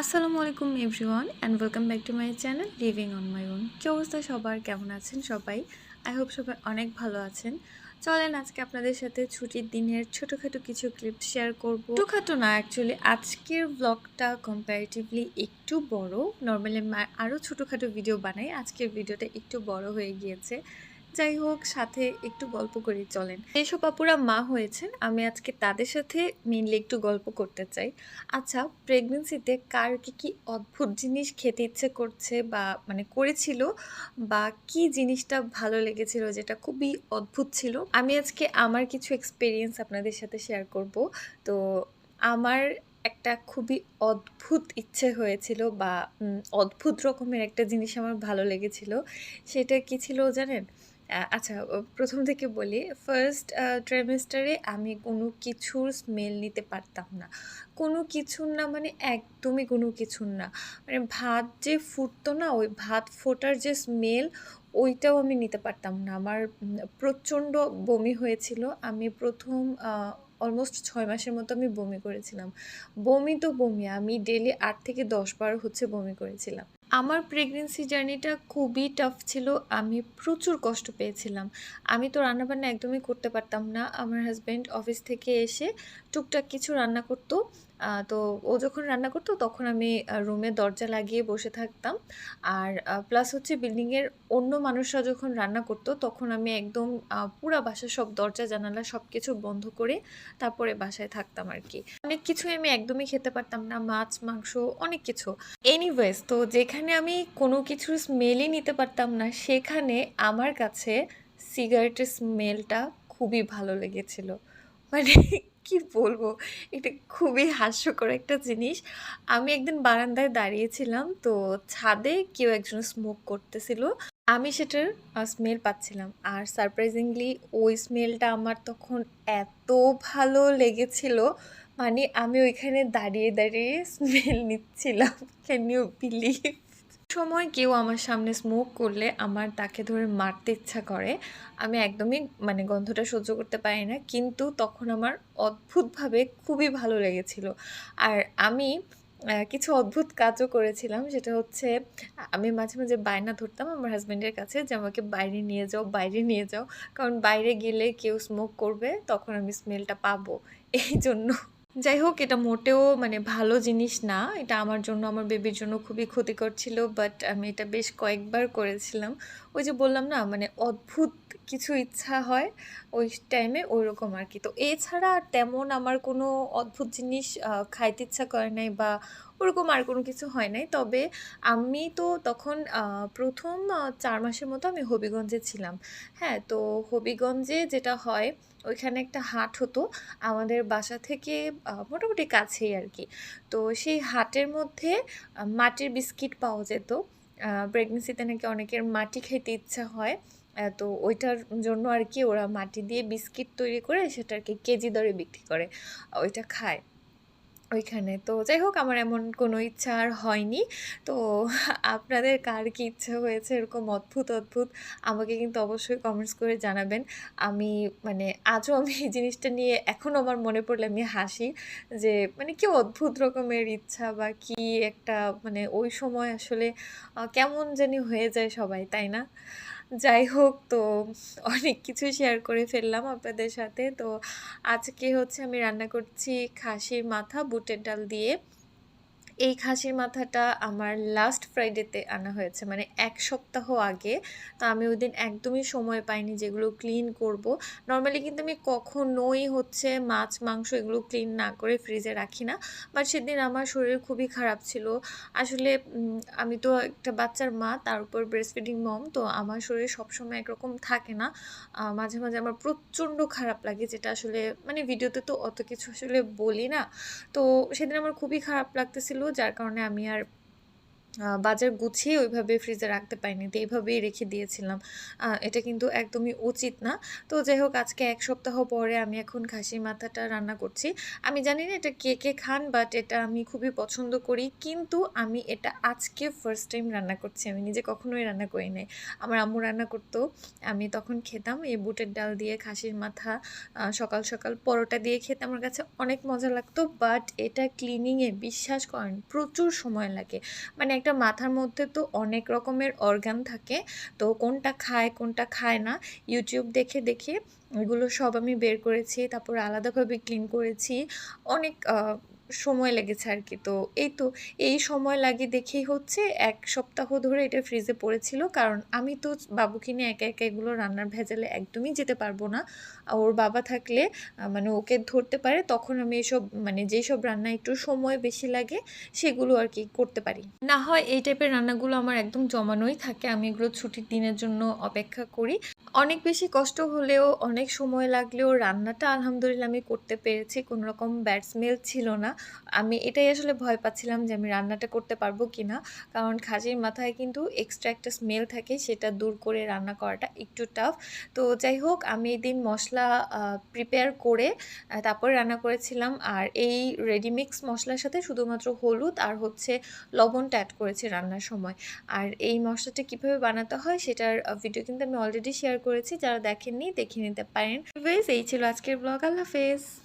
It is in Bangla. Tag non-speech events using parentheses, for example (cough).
আসসালামু আলাইকুম everyone and welcome back to my channel living on my own কী অবস্থা সবার? কেমন আছেন সবাই? আই হোপ সবাই অনেক ভালো আছেন। চলেন আজকে আপনাদের সাথে ছুটির দিনের ছোটোখাটো কিছু ক্লিপ শেয়ার করব। ছোটোখাটো না অ্যাকচুয়ালি আজকের ব্লগটা কম্পারেটিভলি একটু বড়। নর্মালি আরও ছোটোখাটো ভিডিও বানাই। আজকের ভিডিওটা একটু বড় হয়ে গিয়েছে। যাই হোক সাথে একটু গল্প করি, চলেন। যেসব আপুরা মা হয়েছেন, আমি আজকে তাদের সাথে মেনলি একটু গল্প করতে চাই। আচ্ছা প্রেগনেন্সিতে কার কি কি অদ্ভুত জিনিস খেতে ইচ্ছে করছে বা মানে করেছিল বা কি জিনিসটা ভালো লেগেছিল যেটা খুবই অদ্ভুত ছিল? আমি আজকে আমার কিছু এক্সপিরিয়েন্স আপনাদের সাথে শেয়ার করব। তো আমার একটা খুবই অদ্ভুত ইচ্ছে হয়েছিল বা অদ্ভুত রকমের একটা জিনিস আমার ভালো লেগেছিল। সেটা কি ছিল জানেন? আচ্ছা প্রথম থেকে বলি। ফার্স্ট আ ট্রাইমেস্টারে আমি কোনো কিছুর স্মেল নিতে পারতাম না। কোনো কিছুর না মানে একদমই কোনো কিছুর না। মানে ভাত যে ফুটতো না, ওই ভাত ফোটার যে স্মেল, ওইটাও আমি নিতে পারতাম না। আমার প্রচণ্ড বমি হয়েছিল। আমি প্রথম অলমোস্ট ছয় মাসের মতো আমি বমি করেছিলাম। বমি তো বমি, আমি ডেলি আট থেকে ১০ বার হচ্ছে বমি করেছিলাম। আমার প্রেগনেন্সি জার্নিটা খুবই টাফ ছিল। আমি প্রচুর কষ্ট পেয়েছিলাম। আমি তো রান্নাবান্না একদমই করতে পারতাম না। আমার হাজব্যান্ড অফিস থেকে এসে টুকটাক কিছু রান্না করত। তো ও যখন রান্না করতো তখন আমি রুমে দরজা লাগিয়ে বসে থাকতাম। আর প্লাস হচ্ছে বিল্ডিংয়ের অন্য মানুষরা যখন রান্না করতো তখন আমি একদম পুরা বাসার সব দরজা জানালা সবকিছু বন্ধ করে তারপরে বাসায় থাকতাম আর কি অনেক কিছুই আমি একদমই খেতে পারতাম না। মাছ, মাংস অনেক কিছু। এনিওয়েজ তো যেখানে আমি কোনো কিছুর স্মেলই নিতে পারতাম না, সেখানে আমার কাছে সিগারেটের স্মেলটা খুবই ভালো লেগেছিল। মানে কি বলব? এটা খুবই হাস্যকর একটা জিনিস। আমি একদিন বারান্দায় দাঁড়িয়েছিলাম, তো ছাদে কেউ একজন স্মোক করতেছিল। আমি সেটার স্মেল পাচ্ছিলাম। আর সারপ্রাইজিংলি ওই স্মেলটা আমার তখন এত ভালো লেগেছিল, মানে আমি ওইখানে দাঁড়িয়ে, দাঁড়িয়ে স্মেল নিচ্ছিলাম। Can you believe? সময় কেউ আমার সামনে স্মোক করলে আমার তাকে ধরে মারতে ইচ্ছা করে। আমি একদমই মানে গন্ধটা সহ্য করতে পারি না। কিন্তু তখন আমার অদ্ভুতভাবে খুবই ভালো লেগেছিল। আর আমি কিছু অদ্ভুত কাজও করেছিলাম। সেটা হচ্ছে আমি মাঝে, মাঝে বায়না ধরতাম আমার হাজব্যান্ডের কাছে যে আমাকে বাইরে নিয়ে যাও, বাইরে নিয়ে যাও। কারণ বাইরে গেলে কেউ স্মোক করবে, তখন আমি স্মেলটা পাবো। এইজন্য। যাই হোক এটা মোটেও মানে ভালো জিনিস না। এটা আমার জন্য, আমার বেবির জন্য খুবই ক্ষতিকর ছিল। বাট আমি এটা বেশ কয়েকবার করেছিলাম। ওই যে বললাম না মানে অদ্ভুত কিছু ইচ্ছা হয়, ওই টাইমে ওইরকম আরকি। তো এছাড়া আর তেমন আমার কোনো অদ্ভুত জিনিস খাইতে ইচ্ছা করে নাই বা ওরকম আর কোনো কিছু হয় নাই। তবে আমি তো তখন প্রথম চার মাসের মতো আমি হবিগঞ্জে ছিলাম। হ্যাঁ? তো হবিগঞ্জে যেটা হয়, ওইখানে একটা হাট হতো। আমাদের বাসা থেকে মোটামুটি কাছেই আর কি তো সেই হাটের মধ্যে মাটির বিস্কিট পাওয়া যেত। প্রেগনেন্সিতে নাকি অনেকের মাটি খেতে ইচ্ছা হয়। তো ওইটার জন্য আর কি ওরা মাটি দিয়ে বিস্কিট তৈরি করে সেটা আরকি কেজি দরে বিক্রি করে। ওইটা খায়। ওইখানে। তো যাই হোক আমার এমন কোনো ইচ্ছা আর হয়নি। তো (laughs) আপনাদের কার কি ইচ্ছা হয়েছে এরকম অদ্ভুত, অদ্ভুত আমাকে কিন্তু অবশ্যই কমেন্টস করে জানাবেন। আমি মানে আজও আমি এই জিনিসটা নিয়ে এখনও আমার মনে পড়লে আমি হাসি যে মানে কি অদ্ভুত রকমের ইচ্ছা বা কি একটা মানে ওই সময় আসলে কেমন জানি হয়ে যায় সবাই, তাই না? যাই হোক, তো অনেক কিছু শেয়ার করে ফেললাম আপনাদের সাথে। তো আজকে হচ্ছে আমি রান্না করছি খাসির মাথা, বুটের ডাল দিয়ে। এই খাসির মাথাটা আমার লাস্ট ফ্রাইডেতে আনা হয়েছে। মানে এক সপ্তাহ আগে। তো আমি ওই দিন একদমই সময় পাইনি যেগুলো ক্লিন করব। নর্মালি কিন্তু আমি কখনোই হচ্ছে মাছ, মাংস এগুলো ক্লিন না করে ফ্রিজে রাখি না। বাট সেদিন আমার শরীর খুবই খারাপ ছিল। আসলে আমি তো একটা বাচ্চার মা, তার উপর ব্রেস্ট ফিডিং মম। তো আমার শরীর সবসময় একরকম থাকে না। মাঝে, মাঝে আমার প্রচণ্ড খারাপ লাগে যেটা আসলে মানে ভিডিওতে তো অত কিছু আসলে বলি না। তো সেদিন আমার খুবই খারাপ লাগতেছিল যার কারণে আমি আর বাজার গুছিয়ে ওইভাবে ফ্রিজে রাখতে পারিনি। তো এইভাবেই রেখে দিয়েছিলাম। এটা কিন্তু একদমই উচিত না। তো যাই হোক আজকে এক সপ্তাহ পরে আমি এখন খাসির মাথাটা রান্না করছি। আমি জানি না এটা কে, কে খান বাট এটা আমি খুবই পছন্দ করি। কিন্তু আমি এটা আজকে ফার্স্ট টাইম রান্না করছি। আমি নিজে কখনোই রান্না করি নাই। আমার আম্মু রান্না করতো। আমি তখন খেতাম এই বুটের ডাল দিয়ে খাসির মাথা সকাল, সকাল পরোটা দিয়ে খেতে আমার কাছে অনেক মজা লাগতো। বাট এটা ক্লিনিংয়ে বিশ্বাস করেন প্রচুর সময় লাগে। মানে একটা মাথার মধ্যে তো অনেক রকমের অর্গান থাকে। তো কোনটা খায়, কোনটা খায় না ইউটিউব দেখে, দেখে এগুলো সব আমি বের করেছি। তারপর আলাদাভাবে ক্লিন করেছি। অনেক সময় লেগেছে আর কি তো এই তো এই সময় লাগে দেখেই হচ্ছে এক সপ্তাহ ধরে এটা ফ্রিজে পড়েছিল। কারণ আমি তো বাবুকে নিয়ে একা, একা এগুলো রান্নার ভেজালে একদমই যেতে পারব না। ওর বাবা থাকলে মানে ওকে ধরতে পারে তখন আমি এসব মানে যেসব রান্না একটু সময় বেশি লাগে সেগুলো আর কি করতে পারি। না হয় এই টাইপের রান্নাগুলো আমার একদম জমানোই থাকে। আমি এগুলো ছুটির দিনের জন্য অপেক্ষা করি। অনেক বেশি কষ্ট হলেও, অনেক সময় লাগলেও রান্নাটা আলহামদুলিল্লাহ আমি করতে পেরেছি। কোনো রকম ব্যাড স্মেল ছিল না। আমি এটাই আসলে ভয় পাচ্ছিলাম যে আমি রান্নাটা করতে পারব কিনা। কারণ খাসির মাথায় কিন্তু এক্সট্রা একটা স্মেল থাকে, সেটা দূর করে রান্না করাটা একটু টাফ। তো যাই হোক, আমি এই দিন মশলা প্রিপেয়ার করে তারপরে রান্না করেছিলাম। আর এই রেডি মিক্স মসলার সাথে শুধুমাত্র হলুদ আর হচ্ছে লবণটা অ্যাড করেছি রান্নার সময়। আর এই মশলাটা কীভাবে বানাতে হয় সেটার ভিডিও কিন্তু আমি অলরেডি শেয়ার করেছি। যারা দেখেননি, দেখে নিতে পারেন। এই ছিল আজকের ব্লগ। আল্লাহ হাফেজ।